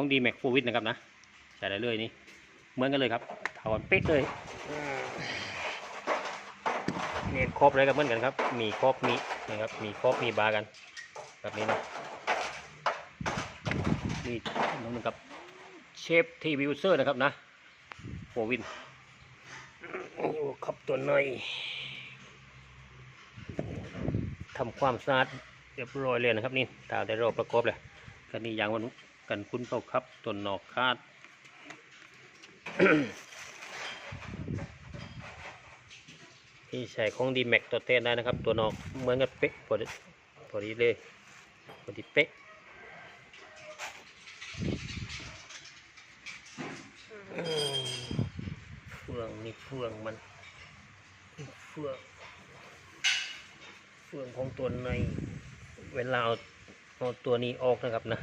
ของดีแม็กโฟวิดนะครับนะใช้ได้เลยนี่เหมือนกันเลยครับถาวรเป๊ะเลยอืมนี่ครบเลยครับเหมือนกันครับ มีครบมีนะครับ มีครบมีบาร์กัน แบบนี้นะนี่น้องหนึ่งกับเชฟทีวิวเซอร์นะครับนะโฟวินโอ้ครับตัวหน่อยทำความสะอาดเรียบร้อยเลยนะครับนี่ตามได้รอบประกอบเลยกันนี่ยางวัน กันคุ้นเปล่าครับตัวนอกคาดที่ใช้ของดีแม็กตัวเต้นได้นะครับ ตัวนอกเหมือนกันเป๊ะพอดีพอดีเลยพอดีเป๊ะเฟืองนี่เฟืองมันเฟืองเฟืองของตัวในเวลาเอาตัวนี้ออกนะครับนะ